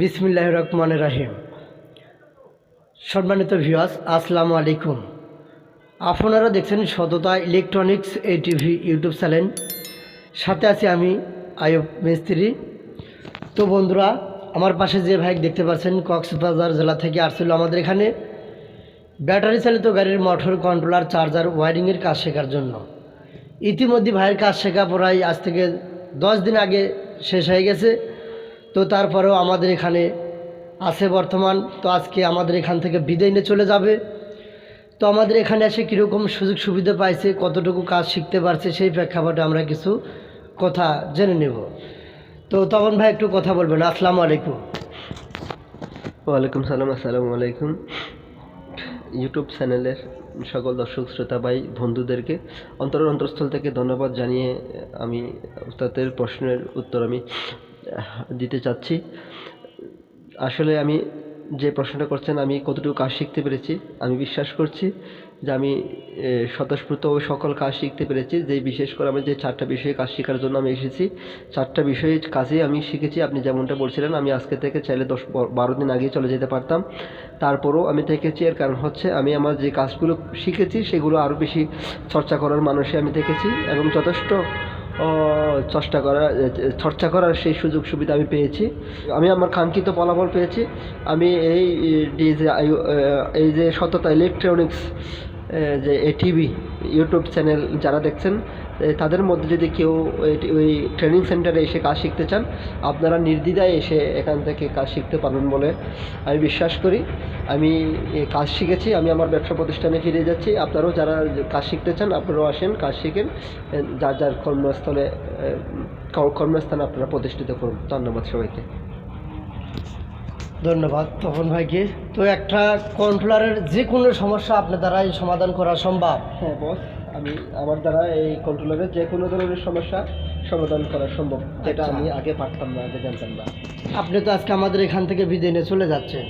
বিসমিল্লাহ রহমান রাহিম। সম্মানিত ভিউয়ার্স আসসালামু আলাইকুম। আপনারা দেখছেন সততা ইলেকট্রনিক্স এ টিভি ইউটিউব চ্যানেল। সাথে আছি আমি আয়ুব মিস্ত্রি। তো বন্ধুরা, আমার পাশে যে ভাই দেখতে পাচ্ছেন, কক্সবাজার জেলা থেকে আসছিল আমাদের এখানে। ব্যাটারি চালিত গাড়ির মোটর কন্ট্রোলার চার্জার ওয়ারিংয়ের কাজ শেখার জন্য। ইতিমধ্যে ভাইয়ের কাজ শেখা প্রায় আজ থেকে দশ দিন আগে শেষ হয়ে গেছে। তো তারপরেও আমাদের এখানে আছে বর্তমান। তো আজকে আমাদের এখান থেকে বিদায় নিয়ে চলে যাবে। তো আমাদের এখানে এসে কীরকম সুযোগ সুবিধা পাইছে, কতটুকু কাজ শিখতে পারছে, সেই প্রেক্ষাপটে আমরা কিছু কথা জেনে নেব। তো তখন ভাই, একটু কথা বলবেন। আসসালামু আলাইকুম। ওয়ালাইকুম সালাম, আসসালামু আলাইকুম। ইউটিউব চ্যানেলের সকল দর্শক, শ্রোতা ভাই, বন্ধুদেরকে অন্তর অন্তরস্থল থেকে ধন্যবাদ জানিয়ে আমি তাদের প্রশ্নের উত্তর আমি দিতে চাচ্ছি। আসলে আমি যে প্রশ্নটা করছেন, আমি কতটুকু কাজ শিখতে পেরেছি, আমি বিশ্বাস করছি যে আমি স্বতঃস্ফূর্তভাবে সকল কাজ শিখতে পেরেছি। যে বিশেষ করে আমি যে চারটা বিষয়ে কাজ শেখার জন্য আমি এসেছি, চারটা বিষয়ে কাজে আমি শিখেছি। আপনি যেমনটা বলছিলেন, আমি আজকে থেকে চাইলে দশ বারো দিন আগেই চলে যেতে পারতাম। তারপরও আমি থেকেছি, এর কারণ হচ্ছে আমি আমার যে কাজগুলো শিখেছি, সেগুলো আরও বেশি চর্চা করার মানুষে আমি দেখেছি এবং যথেষ্ট চেষ্টা করার চর্চা করার সেই সুযোগ সুবিধা আমি পেয়েছি। আমি আমার কাঙ্ক্ষিত ফলাফল পেয়েছি। আমি এই ডিজে এই যে সততা ইলেকট্রনিক্স যে এটিভি ইউটিউব চ্যানেল যারা দেখছেন তাদের মধ্যে যদি কেউ ওই ট্রেনিং সেন্টারে এসে কাজ শিখতে চান, আপনারা নির্দ্বিধায় এসে এখান থেকে কাজ শিখতে পারবেন বলে আমি বিশ্বাস করি। আমি কাজ শিখেছি, আমি আমার ব্যবসা প্রতিষ্ঠানে ফিরে যাচ্ছি। আপনারাও যারা কাজ শিখতে চান, আপনারাও আসেন, কাজ শিখেন। যার যার কর্মস্থলে কর্মস্থান আপনারা প্রতিষ্ঠিত করুন। ধন্যবাদ সবাইকে। ধন্যবাদ তপন ভাইকে। তো একটা কন্ট্রোলারের যে কোনো সমস্যা আপনার দ্বারাই সমাধান করা সম্ভব। হ্যাঁ বস আমি আমার দ্বারা এই কন্ট্রোলারের যে কোনো ধরনের সমস্যা সমাধান করা সম্ভব যেটা আচ্ছা। আমি আগে পারতাম না আগে জানতাম না। আপনি তো আজকে আমাদের এখান থেকে বিদায় নিয়ে চলে যাচ্ছেন।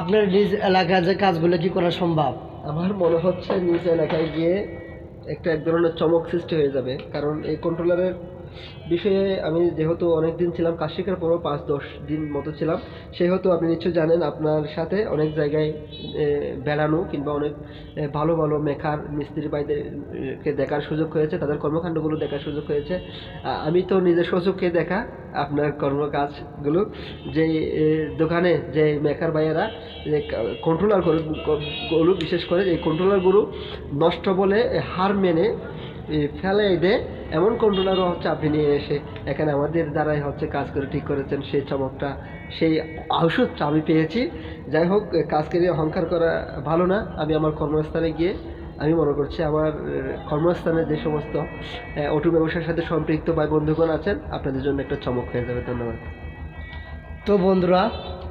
আপনার নিজ এলাকায় যে কাজগুলো কি করা সম্ভব? আমার মনে হচ্ছে নিজ এলাকায় গিয়ে একটা এক ধরনের চমক সৃষ্টি হয়ে যাবে কারণ এই কন্ট্রোলারের বিষয়ে আমি যেহেতু অনেক দিন ছিলাম কাজ শেখার পরও পাঁচ, দশ দিন মতো ছিলাম, সেহেতু আপনি নিশ্চয়ই জানেন আপনার সাথে অনেক জায়গায় বেড়ানো কিংবা অনেক ভালো ভালো মেকার মিস্ত্রি ভাইদেরকে দেখার সুযোগ হয়েছে, তাদের কর্মকাণ্ডগুলো দেখার সুযোগ হয়েছে। আমি তো নিজের সুযোগকে দেখা আপনার কর্মকাজগুলো, যে দোকানে যে মেকার ভাইয়েরা, যে কন্ট্রোলারগুলো বিশেষ করে এই কন্ট্রোলারগুলো নষ্ট বলে হার মেনে ফেলে দেয় এমন কন্ট্রোলারও হচ্ছে আপনি নিয়ে এসে এখানে আমাদের দ্বারাই হচ্ছে কাজ করে ঠিক করেছেন সেই চমকটা, সেই ঔষধটা আমি পেয়েছি। যাই হোক, কাজকে নিয়ে অহংকার করা ভালো না। আমি আমার কর্মস্থানে গিয়ে আমি মনে করছি আমার কর্মস্থানে যে সমস্ত অটো ব্যবসার সাথে সম্পৃক্ত ভাই বন্ধুগণ আছেন, আপনাদের জন্য একটা চমক হয়ে যাবে। ধন্যবাদ। তো বন্ধুরা,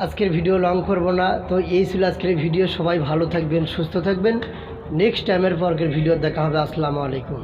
আজকের ভিডিও লং করব না। তো এই ছিল আজকের ভিডিও সবাই ভালো থাকবেন, সুস্থ থাকবেন। নেক্সট টাইমের পরকের ভিডিও দেখা হবে। আসসালামু আলাইকুম।